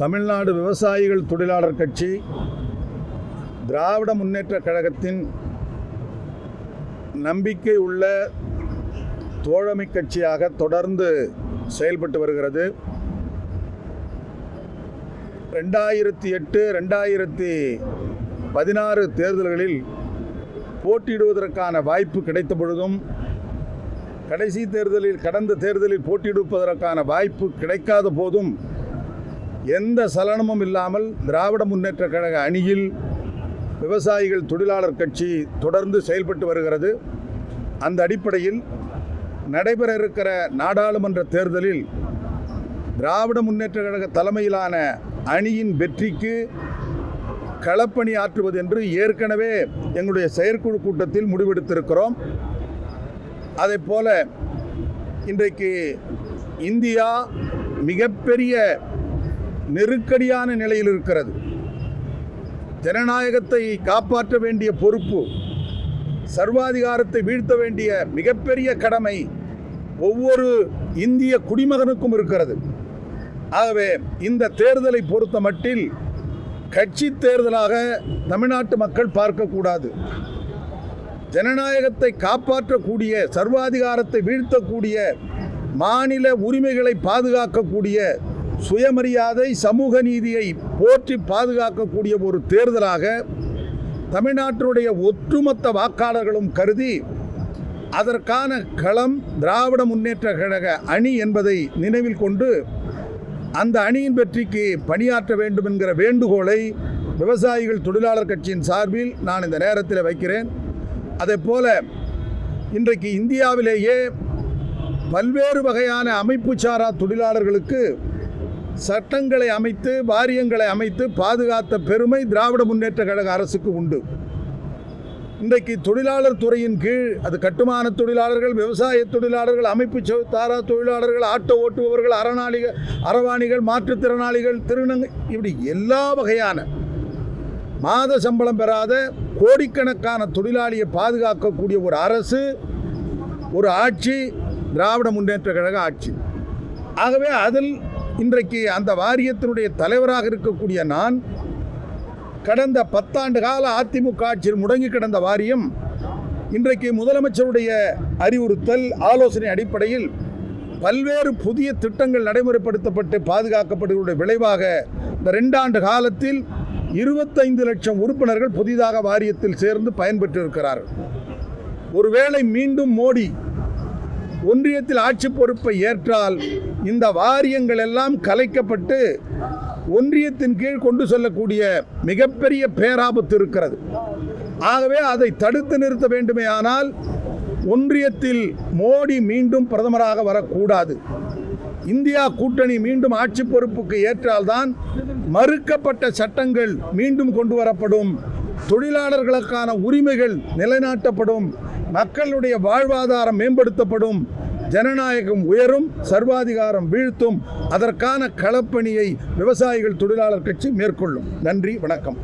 தமிழ்நாடு விவசாயிகள் தொழிலாளர் கட்சி திராவிட முன்னேற்ற கழகத்தின் நம்பிக்கை உள்ள தோழமை கட்சியாக தொடர்ந்து செயல்பட்டு வருகிறது. ரெண்டாயிரத்தி எட்டு ரெண்டாயிரத்தி பதினாறு தேர்தல்களில் போட்டியிடுவதற்கான வாய்ப்பு கிடைத்த பொழுதும் கடைசி தேர்தலில் கடந்த தேர்தலில் போட்டியிடுவதற்கான வாய்ப்பு கிடைக்காத போதும் எந்த சலனமும் இல்லாமல் திராவிட முன்னேற்றக் கழக அணியில் விவசாயிகள் தொழிலாளர் கட்சி தொடர்ந்து செயல்பட்டு வருகிறது. அந்த அடிப்படையில் நடைபெற இருக்கிற நாடாளுமன்ற தேர்தலில் திராவிட முன்னேற்ற கழக தலைமையிலான அணியின் வெற்றிக்கு களப்பணி ஆற்றுவது என்று ஏற்கனவே எங்களுடைய செயற்குழு கூட்டத்தில் முடிவெடுத்திருக்கிறோம். அதைப் போல இன்றைக்கு இந்தியா மிகப்பெரிய நெருக்கடியான நிலையில் இருக்கிறது. ஜனநாயகத்தை காப்பாற்ற வேண்டிய பொறுப்பு சர்வாதிகாரத்தை வீழ்த்த வேண்டிய மிகப்பெரிய கடமை ஒவ்வொரு இந்திய குடிமகனுக்கும் இருக்கிறது. ஆகவே இந்த தேர்தலை பொறுத்த மட்டில் கட்சி தேர்தலாக தமிழ்நாட்டு மக்கள் பார்க்கக்கூடாது. ஜனநாயகத்தை காப்பாற்றக்கூடிய சர்வாதிகாரத்தை வீழ்த்தக்கூடிய மாநில உரிமைகளை பாதுகாக்கக்கூடிய சுயமரியாதை சமூக நீதியை போற்றி பாதுகாக்கக்கூடிய ஒரு தேர்தலாக தமிழ்நாட்டினுடைய ஒட்டுமொத்த வாக்காளர்களும் கருதி அதற்கான களம் திராவிட முன்னேற்ற கழக அணி என்பதை நினைவில் கொண்டு அந்த அணியின் வெற்றிக்கு பணியாற்ற வேண்டும் என்கிற வேண்டுகோளை விவசாயிகள் தொழிலாளர் கட்சியின் சார்பில் நான் இந்த நேரத்தில் வைக்கிறேன். அதே போல இன்றைக்கு இந்தியாவிலேயே பல்வேறு வகையான அமைப்பு சாரா தொழிலாளர்களுக்கு சட்டங்களை அமைத்து வாரியங்களை அமைத்து பாதுகாத்த பெருமை திராவிட முன்னேற்ற கழக அரசுக்கு உண்டு. இன்றைக்கு தொழிலாளர் துறையின் கீழ் அது கட்டுமான தொழிலாளர்கள் விவசாய தொழிலாளர்கள் அமைப்பு தாரா தொழிலாளர்கள் ஆட்டோ ஓட்டுபவர்கள் அறநாளிகள் அறவாணிகள் மாற்றுத்திறனாளிகள் திருநங்கை இப்படி எல்லா வகையான மாத சம்பளம் பெறாத கோடிக்கணக்கான தொழிலாளியை பாதுகாக்கக்கூடிய ஒரு அரசு ஒரு ஆட்சி திராவிட முன்னேற்ற கழக ஆட்சி. ஆகவே அதில் இன்றைக்கு அந்த வாரியத்தினுடைய தலைவராக இருக்கக்கூடிய நான் கடந்த பத்தாண்டு கால அதிமுக ஆட்சியில் முடங்கி கிடந்த வாரியம் இன்றைக்கு முதலமைச்சருடைய அறிவுறுத்தல் ஆலோசனை அடிப்படையில் பல்வேறு புதிய திட்டங்கள் நடைமுறைப்படுத்தப்பட்டு பாதுகாக்கப்படுவதனுடைய விளைவாக இந்த ரெண்டாண்டு காலத்தில் இருபத்தைந்து லட்சம் உறுப்பினர்கள் புதிதாக வாரியத்தில் சேர்ந்து பயன்பெற்றிருக்கிறார்கள். ஒருவேளை மீண்டும் மோடி ஒன்றியத்தில் ஆட்சி பொறுப்பை ஏற்றால் இந்த வாரியங்கள் எல்லாம் கலைக்கப்பட்டு ஒன்றியத்தின் கீழ் கொண்டு செல்லக்கூடிய மிகப்பெரிய பேராபத்து இருக்கிறது. ஆகவே அதை தடுத்து நிறுத்த வேண்டுமே ஆனால் ஒன்றியத்தில் மோடி மீண்டும் பிரதமராக வரக்கூடாது. இந்தியா கூட்டணி மீண்டும் ஆட்சி பொறுப்புக்கு ஏற்றால்தான் மறுக்கப்பட்ட சட்டங்கள் மீண்டும் கொண்டு வரப்படும். தொழிலாளர்களுக்கான உரிமைகள் நிலைநாட்டப்படும். மக்களுடைய வாழ்வாதாரம் மேம்படுத்தப்படும். ஜனநாயகம் உயரும் சர்வாதிகாரம் வீழ்த்தும். அதற்கான களப்பணியை விவசாயிகள் தொழிலாளர் கட்சி மேற்கொள்ளும். நன்றி வணக்கம்.